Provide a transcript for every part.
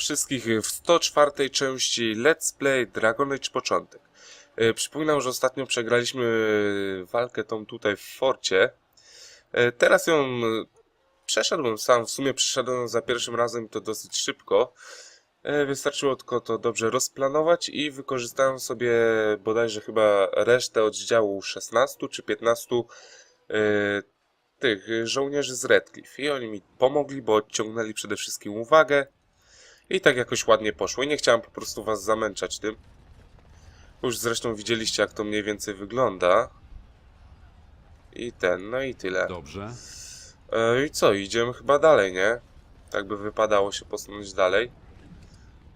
wszystkich w 104 części Let's Play Dragon Age Początek. E, Przypominam, że ostatnio przegraliśmy walkę tą tutaj w forcie. E, Teraz ją e, przeszedłem sam, w sumie przeszedłem za pierwszym razem to dosyć szybko. Wystarczyło tylko to dobrze rozplanować i wykorzystałem sobie bodajże chyba resztę oddziału 16 czy 15 e, tych żołnierzy z Redcliffe i oni mi pomogli, bo odciągnęli przede wszystkim uwagę i tak jakoś ładnie poszło i nie chciałem po prostu was zamęczać tym. Już zresztą widzieliście jak to mniej więcej wygląda. I ten, no i tyle. Dobrze. E, I co, idziemy chyba dalej, nie? Tak by wypadało się posunąć dalej.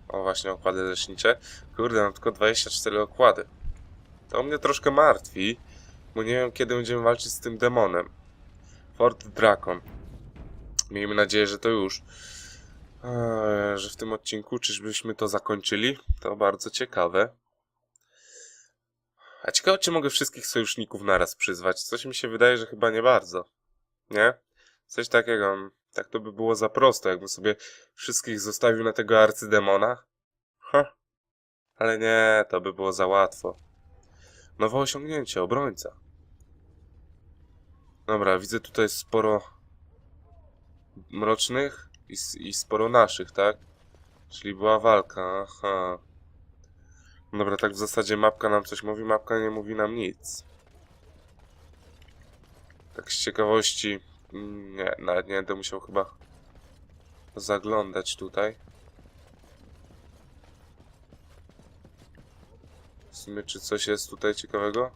O właśnie, okłady lecznicze. Kurde, mam tylko 24 okłady. To mnie troszkę martwi, bo nie wiem kiedy będziemy walczyć z tym demonem. Fort Drakon. Miejmy nadzieję, że to już. Eee, że w tym odcinku czyżbyśmy to zakończyli? To bardzo ciekawe. A ciekawe, czy mogę wszystkich sojuszników naraz przyzwać? Coś mi się wydaje, że chyba nie bardzo. Nie? Coś takiego. Tak to by było za prosto, jakbym sobie wszystkich zostawił na tego arcydemona. Ha. Ale nie, to by było za łatwo. Nowe osiągnięcie, obrońca. Dobra, widzę tutaj sporo mrocznych i, i sporo naszych, tak? Czyli była walka, aha. Dobra, tak w zasadzie mapka nam coś mówi, mapka nie mówi nam nic. Tak z ciekawości, mm, nie, nawet nie będę musiał chyba zaglądać tutaj. W sumie, czy coś jest tutaj ciekawego?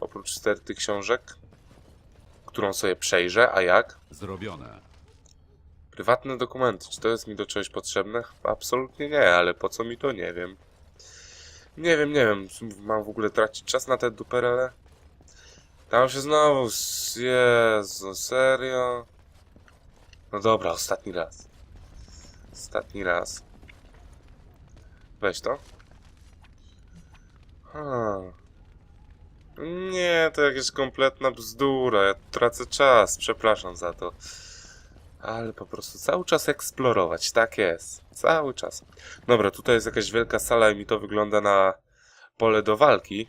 Oprócz sterty książek, którą sobie przejrzę, a jak? Zrobione. Prywatne dokumenty, czy to jest mi do czegoś potrzebne? Absolutnie nie, ale po co mi to, nie wiem. Nie wiem, nie wiem, mam w ogóle tracić czas na te duperele? Tam się znowu, Jezu, serio? No dobra, ostatni raz. Ostatni raz. Weź to. Hmm. Nie, to jakaś kompletna bzdura, ja tracę czas, przepraszam za to. Ale po prostu cały czas eksplorować, tak jest. Cały czas. Dobra, tutaj jest jakaś wielka sala i mi to wygląda na pole do walki,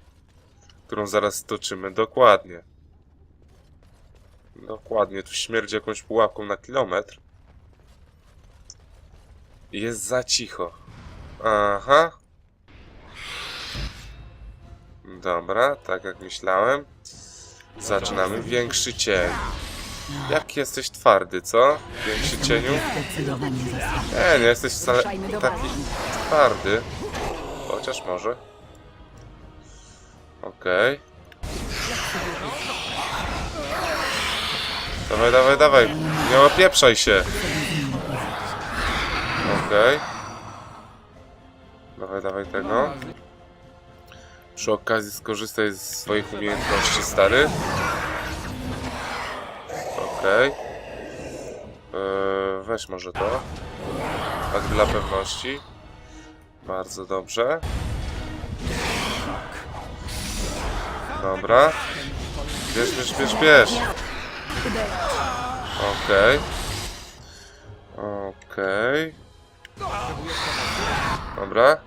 którą zaraz toczymy. Dokładnie. Dokładnie, tu śmierdzi jakąś pułapką na kilometr. Jest za cicho. Aha. Dobra, tak jak myślałem. Zaczynamy. Większy cień. Jak jesteś twardy, co? Większy cieniu? Nie, nie jesteś wcale taki twardy. Chociaż może. Okej. Dawaj, dawaj, dawaj. Nie opieprzaj się. Okej. Dawaj, dawaj tego. Przy okazji skorzystaj z swoich umiejętności, stary. Okej. Eee, weź może to. Tak dla pewności. Bardzo dobrze. Dobra. Bierz, bierz, bierz, bierz. Okej. Okej. Dobra.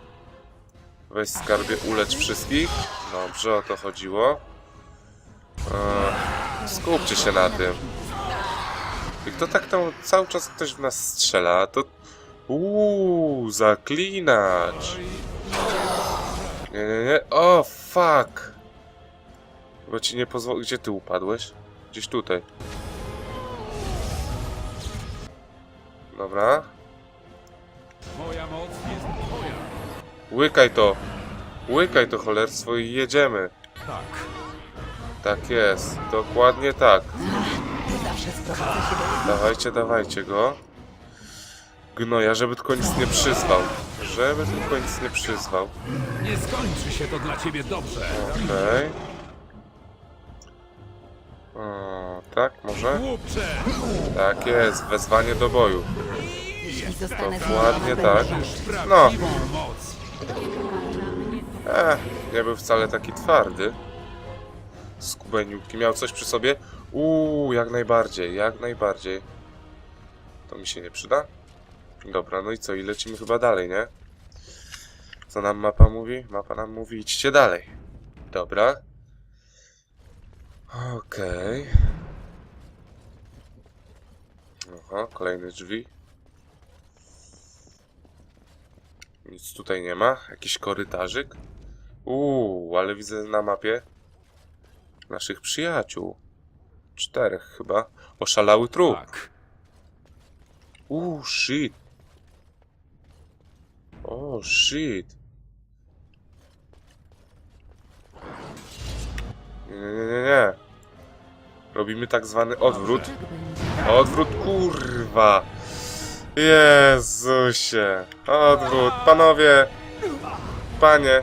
Weź skarbie, ulecz wszystkich. Dobrze, o to chodziło. Eee, skupcie się na tym. I kto tak tam cały czas ktoś w nas strzela, to... Uuu, zaklinacz. Nie, nie, nie. O, fuck. Chyba ci nie pozwolę... Gdzie ty upadłeś? Gdzieś tutaj. Dobra. Moja moc jest twoja. Łykaj to. Łykaj to cholerstwo i jedziemy. Tak. Tak jest. Dokładnie tak. Sprowadza się do Dawajcie, dawajcie go. Gnoja, żeby tylko nic nie przyzwał. Żeby tylko nic nie przyzwał. Nie skończy się to dla ciebie dobrze. Okej. O, tak, może? Głupcze! Tak jest, wezwanie do boju. Jeśli zostanę Dokładnie tak. będę. No, Prawdziwą moc. eh, nie był wcale taki twardy. Skubeniutki. Miał coś przy sobie? Uuu, jak najbardziej, jak najbardziej. To mi się nie przyda? Dobra, no i co? I lecimy chyba dalej, nie? Co nam mapa mówi? Mapa nam mówi, idźcie dalej. Dobra. Okej. Aha, kolejne drzwi. Nic tutaj nie ma. Jakiś korytarzyk. Uuu, ale widzę na mapie naszych przyjaciół. Czterech chyba. Oszalały trup. Tak. Uuu, shit. O, shit. Nie, nie, nie, nie. Robimy tak zwany odwrót. Odwrót, kurwa. Jezusie. Odwrót. Panowie. Panie.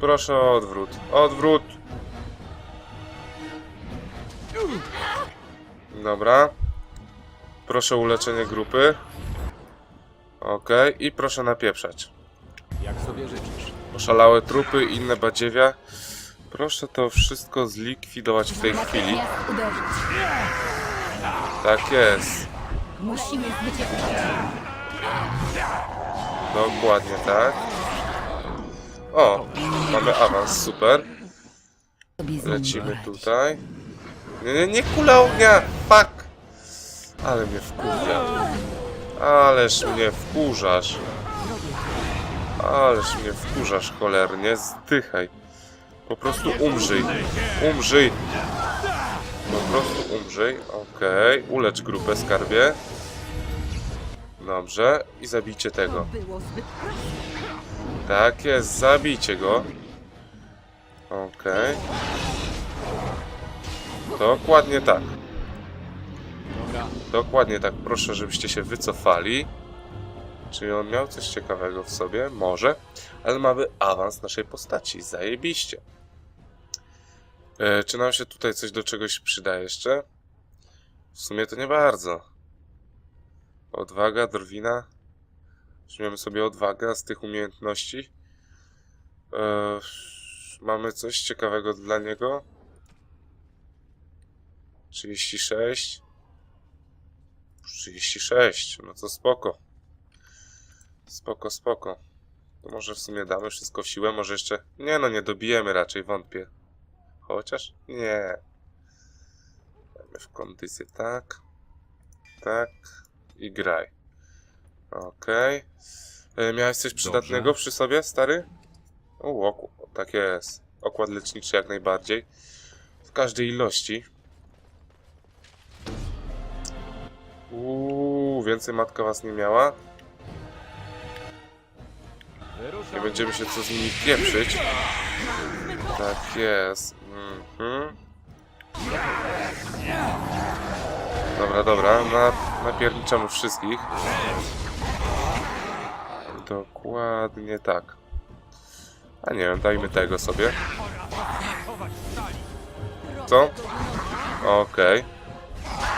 Proszę o odwrót. Odwrót. Dobra. Proszę o uleczenie grupy. Okej. I proszę napieprzać. Jak sobie życzysz. Oszalałe trupy, inne badziewia. Proszę to wszystko zlikwidować w tej chwili. Tak jest. Musimy zwyciężyć. Dokładnie tak. O, mamy awans, super. Lecimy tutaj. Nie, nie, nie kula ognia! Fuck! Ale mnie wkurza. Ależ mnie wkurzasz. Ależ mnie wkurzasz cholernie. Zdychaj. Po prostu umrzyj. Umrzyj. Po prostu umrzyj. Okej. Ulecz grupę skarbie. Dobrze. I zabijcie tego. Tak jest, zabijcie go. Okej. Dokładnie tak. Dobra. Dokładnie tak. Proszę, żebyście się wycofali. Czyli on miał coś ciekawego w sobie? Może. Ale mamy awans naszej postaci. Zajebiście. E, czy nam się tutaj coś do czegoś przyda jeszcze? W sumie to nie bardzo. Odwaga, drwina. Weźmiemy sobie odwagę z tych umiejętności. E, mamy coś ciekawego dla niego. 36. 36, no to spoko. Spoko, spoko. To może w sumie damy wszystko w siłę, może jeszcze... Nie no, nie dobijemy raczej, wątpię. Chociaż? Nie. Dajmy w kondycję tak. Tak. I graj. Okej. E, Miałeś coś przydatnego przy sobie, stary? O, tak jest. Okład leczniczy jak najbardziej. W każdej ilości. Uuu, więcej matka was nie miała. Nie będziemy się co z nimi pieprzyć. Tak jest. Mhm. Dobra, dobra. Na, napierniczamy wszystkich. Dokładnie tak. A nie wiem, dajmy tego sobie. Co? Okej.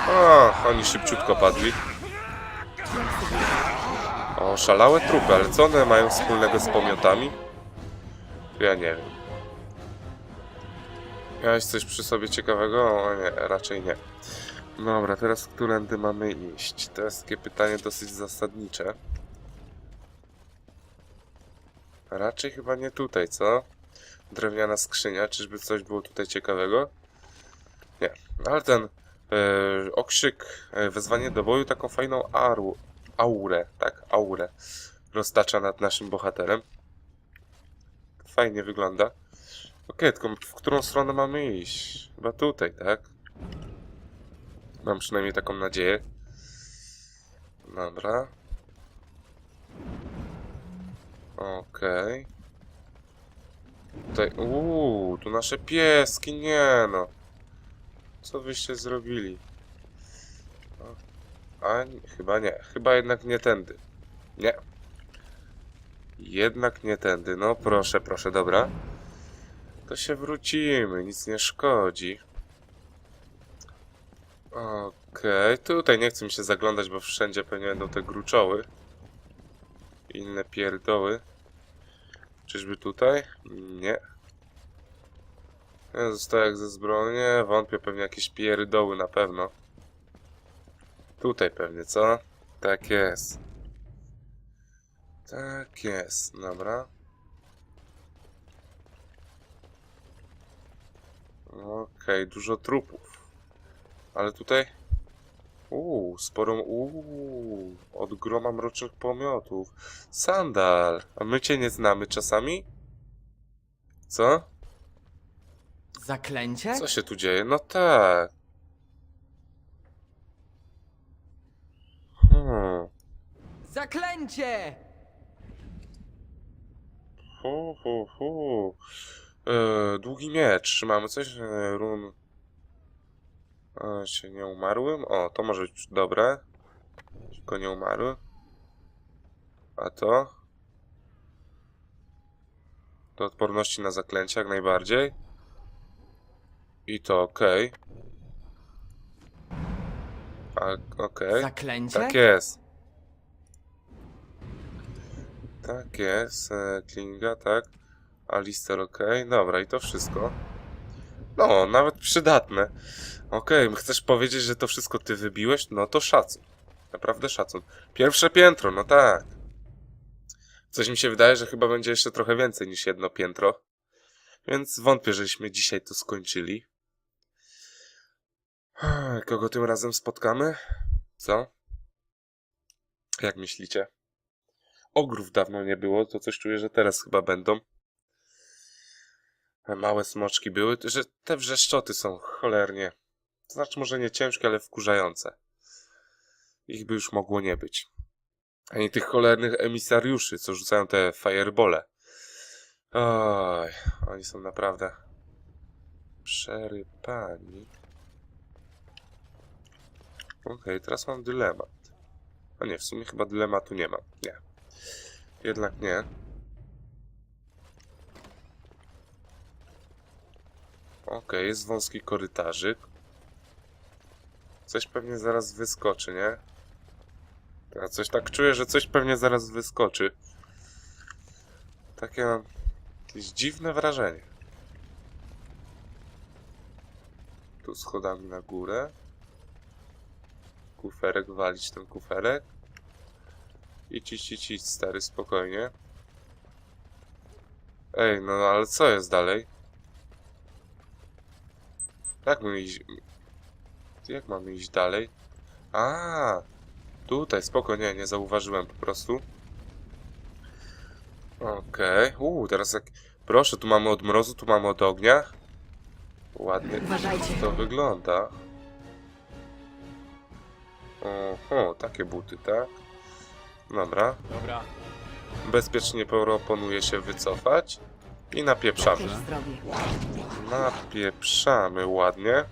A, oni szybciutko padli. O, szalałe trupy, ale co one mają wspólnego z pomiotami? Ja nie wiem. Miałeś coś przy sobie ciekawego? O nie, raczej nie. Dobra, teraz którędy mamy iść? To jest takie pytanie dosyć zasadnicze. Raczej chyba nie tutaj, co? Drewniana skrzynia, czyżby coś było tutaj ciekawego? Nie, ale ten e, okrzyk, e, wezwanie do boju, taką fajną aru, aurę, tak, aurę roztacza nad naszym bohaterem. Fajnie wygląda. Okej, tylko w którą stronę mamy iść? Chyba tutaj, tak? Mam przynajmniej taką nadzieję. Dobra. Okej. Tutaj, uuu, tu nasze pieski, nie no. Co wyście zrobili? A chyba nie. Chyba jednak nie tędy. Nie. Jednak nie tędy. No proszę, proszę, dobra. To się wrócimy, nic nie szkodzi. Okej, tutaj nie chcę mi się zaglądać, bo wszędzie pewnie będą te gruczoły. Inne pierdoły. Czyżby tutaj? Nie. Nie, jak ze zbroją. Nie, wątpię, pewnie jakieś pierdoły na pewno. Tutaj pewnie, co? Tak jest. Tak jest, dobra. Okej, dużo trupów. Ale tutaj... Uuu, sporo... Uuu, od groma mrocznych pomiotów. Sandal, a my cię nie znamy czasami? Co? Zaklęcie? Co się tu dzieje? No tak. Hmm. Zaklęcie! Hu, hu, hu. E, długi miecz. Czy mamy coś? E, run. E, się nie umarłym? O, to może być dobre. Tylko nie umarły. A to? Do odporności na zaklęcia jak najbardziej. I to ok. A, okej. Zaklęcie? Tak jest. Tak jest. E, Klinga, tak. Alister, ok. Dobra, i to wszystko. No, nawet przydatne. Okej, chcesz powiedzieć, że to wszystko ty wybiłeś? No to szacun. Naprawdę szacun. Pierwsze piętro, no tak. Coś mi się wydaje, że chyba będzie jeszcze trochę więcej niż jedno piętro. Więc wątpię, żeśmy dzisiaj to skończyli. Kogo tym razem spotkamy? Co? Jak myślicie? Ogrów dawno nie było, to coś czuję, że teraz chyba będą. Małe smoczki były, że te wrzeszczoty są cholernie. To znaczy może nie ciężkie, ale wkurzające. Ich by już mogło nie być. Ani tych cholernych emisariuszy, co rzucają te firebole. Oj, oni są naprawdę przerypani. Okej, teraz mam dylemat. A nie, w sumie chyba dylematu nie mam. Nie. Jednak nie. Okej, jest wąski korytarzyk. Coś pewnie zaraz wyskoczy, nie? Ja coś tak czuję, że coś pewnie zaraz wyskoczy. Takie mam jakieś dziwne wrażenie. Tu schodami na górę. Kuferek, walić ten kuferek. Idź, idź, idź, idź, stary, spokojnie. Ej, no ale co jest dalej? Jak mamy iść... Jak mamy iść dalej? A, tutaj, spokojnie, nie zauważyłem po prostu. Okej, uuu, teraz jak... Proszę, tu mamy od mrozu, tu mamy od ognia. Ładnie Uważajcie. to wygląda. Oho, takie buty, tak? Dobra. Dobra. Bezpiecznie proponuję się wycofać. I napieprzamy. Napieprzamy ładnie.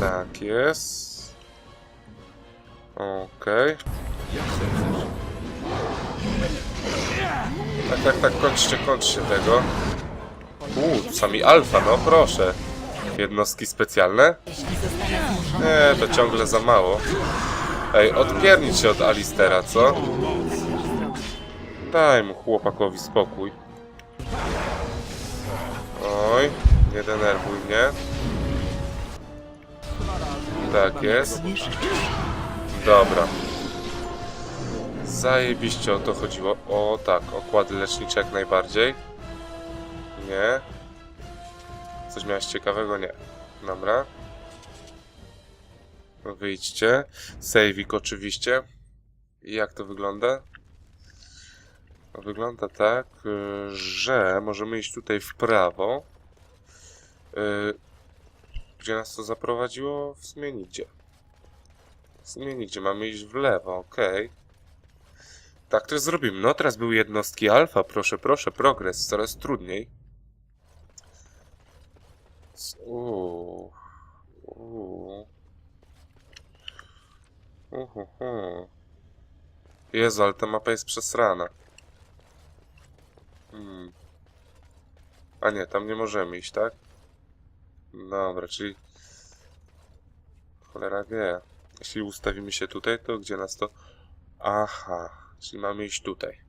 Tak jest. Okej. Tak, tak, tak, kończcie, kończcie tego. Uuu, sami alfa, no proszę. Jednostki specjalne? Nie, to ciągle za mało. Ej, odpiernicz się od Alistera, co? Daj mu chłopakowi spokój. Oj, nie denerwuj mnie. Tak jest. Dobra. Zajebiście o to chodziło. O tak, okłady lecznicze jak najbardziej. Nie. Coś miałeś ciekawego? Nie. Dobra. Wyjdźcie. Sejwik oczywiście. Jak to wygląda? To Wygląda tak, y, że możemy iść tutaj w prawo. Y, Gdzie nas to zaprowadziło? W sumie nigdzie. W sumie nigdzie. Mamy iść w lewo, okej. Tak też zrobimy. No teraz były jednostki alfa. Proszę, proszę, progres. Coraz trudniej. Uuu. Uuu. Uhuhu. Jezu, ale ta mapa jest przesrana. Hmm. A nie, tam nie możemy iść, tak? Dobra, czyli... Cholera wie. Jeśli ustawimy się tutaj, to gdzie nas to... Aha, czyli mamy iść tutaj.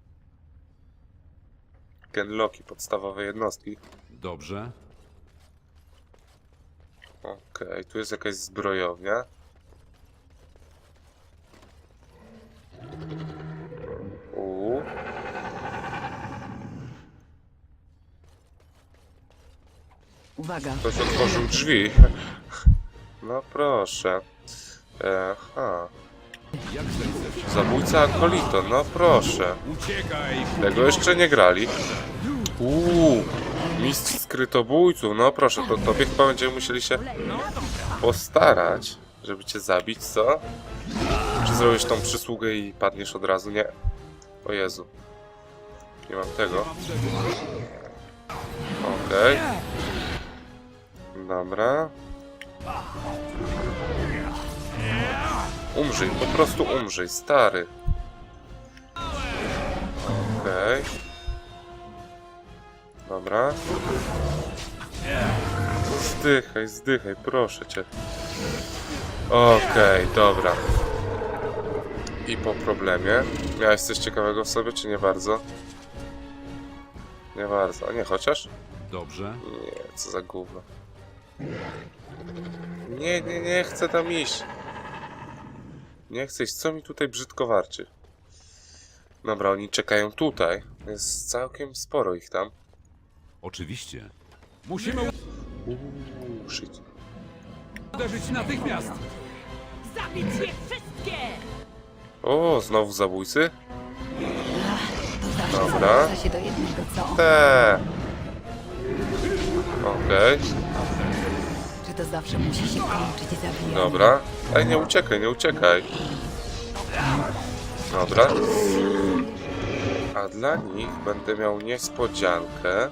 Genloki, podstawowe jednostki. Dobrze. Okej, tu jest jakaś zbrojownia. Uuu. Uwaga. Ktoś otworzył drzwi. No proszę. Aha. Zabójca Akolito, no proszę. Uciekaj! Tego jeszcze nie grali. Uuu, mistrz skrytobójców, no proszę, to tobie chyba będziemy musieli się postarać, żeby cię zabić, co? Czy zrobisz tą przysługę i padniesz od razu? Nie. O Jezu. Nie mam tego. Okej. Dobra. Umrzyj, po prostu umrzyj, stary. Dobra. Zdychaj, zdychaj, proszę cię. Okej, dobra. I po problemie. Miałeś coś ciekawego w sobie, czy nie bardzo? Nie bardzo. A nie, chociaż? Dobrze. Nie, co za gówno. Nie, nie, nie chcę tam iść. Nie chcę iść. Co mi tutaj brzydko warczy? Dobra, oni czekają tutaj. Jest całkiem sporo ich tam. Oczywiście. Musimy Uuu, shit. uderzyć natychmiast! Zabić je wszystkie! O, znowu zabójcy? Dobra. się do jednego, co? Te. Okej, Czy to zawsze musi się kończyć zabijaniem? dobra. Ej, nie uciekaj, nie uciekaj. Dobra. A dla nich będę miał niespodziankę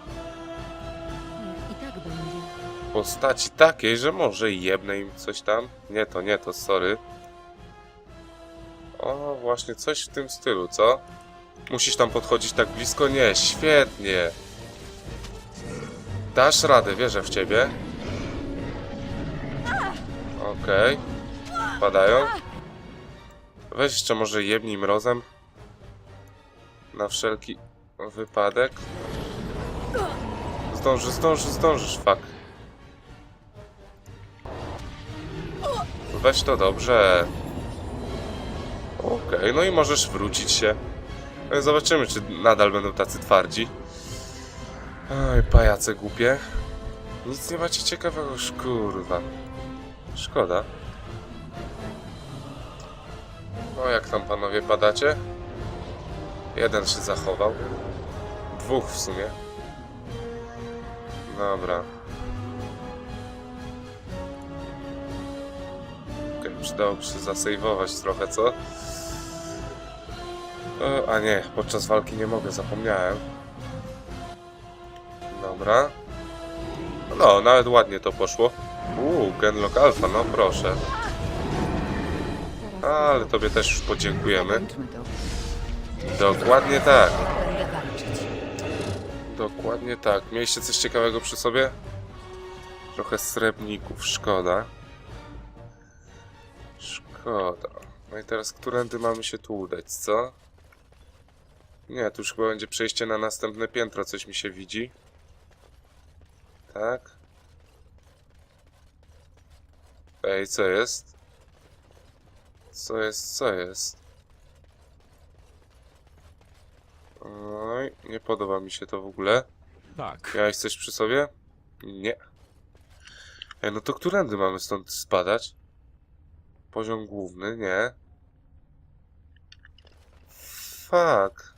postaci takiej, że może jebnę im coś tam. Nie to, nie to, sorry. O, właśnie coś w tym stylu, co? Musisz tam podchodzić tak blisko? Nie, świetnie. Dasz radę, wierzę w ciebie. Okej. Padają. Weź jeszcze może jebnij mrozem. Na wszelki wypadek. Zdążysz, zdążysz, zdążysz, fuck. Weź to dobrze. Okej, no i możesz wrócić się. I Zobaczymy, czy nadal będą tacy twardzi. Oj, pajace głupie. Nic nie macie ciekawego, kurwa. Szkoda. No jak tam panowie padacie? Jeden się zachował. Dwóch w sumie. Dobra. Przydałoby się zasejwować trochę, co? E, a nie, podczas walki nie mogę, zapomniałem. Dobra. No, nawet ładnie to poszło. Uuu, Genlock Alpha, no proszę. Ale tobie też już podziękujemy. Dokładnie tak. Dokładnie tak. Mieliście coś ciekawego przy sobie? Trochę srebrników, szkoda. Szkoda. No i teraz, którędy mamy się tu udać, co? Nie, tu już chyba będzie przejście na następne piętro, coś mi się widzi. Tak? Ej, co jest? Co jest, co jest? Oj, nie podoba mi się to w ogóle. Tak. Miałeś coś przy sobie? Nie. Ej, no to którędy mamy stąd spadać? Poziom główny, nie. Fuck.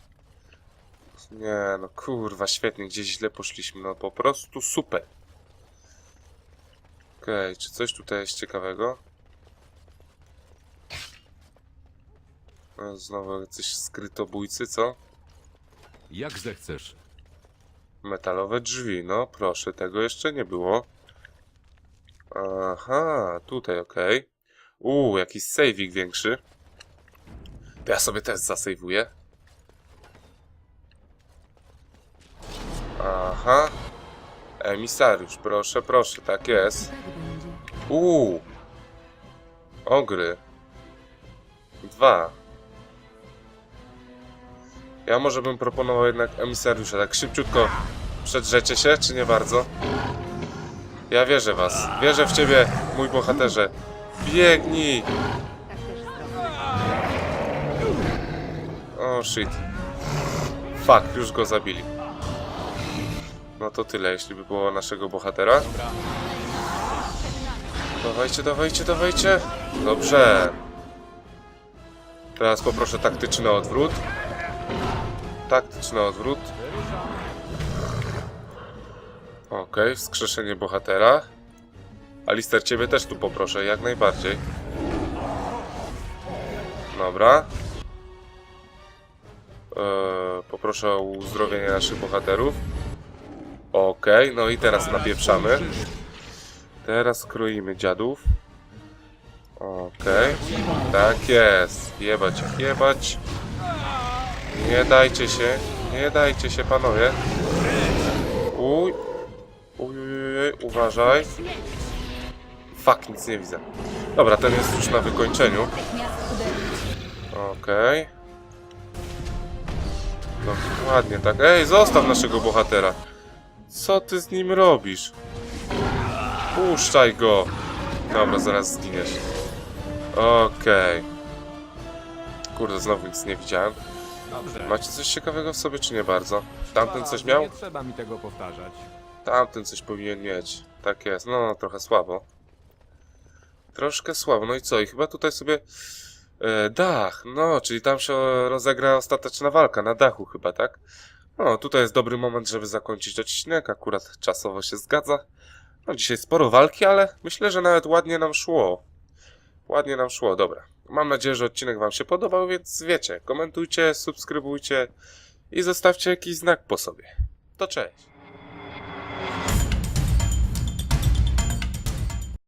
Nie, no kurwa, świetnie, gdzieś źle poszliśmy, no po prostu super. Okej, czy coś tutaj jest ciekawego? E, Znowu coś skrytobójcy, co? Jak zechcesz. Metalowe drzwi, no proszę, tego jeszcze nie było. Aha, tutaj okej. Uuu, jakiś saveik większy. To ja sobie też zasejwuję. Aha. Emisariusz, proszę, proszę, tak jest. Uuu. Ogry. Dwa. Ja może bym proponował jednak emisariusza. Tak szybciutko przedrzecie się, czy nie bardzo? Ja wierzę was. Wierzę w ciebie, mój bohaterze. Biegnij! O shit. Fuck, już go zabili. No to tyle, jeśli by było naszego bohatera. Dawajcie, dawajcie, dawajcie. Dobrze. Teraz poproszę taktyczny odwrót. Taktyczny odwrót. Okej, wskrzeszenie bohatera. Alister, ciebie też tu poproszę, jak najbardziej. Dobra. Eee, poproszę o uzdrowienie naszych bohaterów. Okej, no i teraz napieprzamy. Teraz kroimy dziadów. Okej. Tak jest. Jebać, jebać. Nie dajcie się. Nie dajcie się, panowie. Uj. Uj, uj, uj, uważaj. Fuck, nic nie widzę. Dobra, ten jest już na wykończeniu. Okej. Dokładnie tak. Ej, zostaw naszego bohatera. Co ty z nim robisz? Puszczaj go. Dobra, zaraz zginiesz. Okej. Kurde, znowu nic nie widziałem. Dobrze. Macie coś ciekawego w sobie, czy nie bardzo? Tamten coś miał? Nie trzeba mi tego powtarzać. Tamten coś powinien mieć. Tak jest. No, trochę słabo. Troszkę słabo. No i co? I chyba tutaj sobie... E, dach. No, czyli tam się rozegra ostateczna walka. Na dachu chyba, tak? No, tutaj jest dobry moment, żeby zakończyć odcinek. Akurat czasowo się zgadza. No, dzisiaj sporo walki, ale myślę, że nawet ładnie nam szło. Ładnie nam szło, dobra. Mam nadzieję, że odcinek Wam się podobał, więc wiecie, komentujcie, subskrybujcie i zostawcie jakiś znak po sobie. To cześć.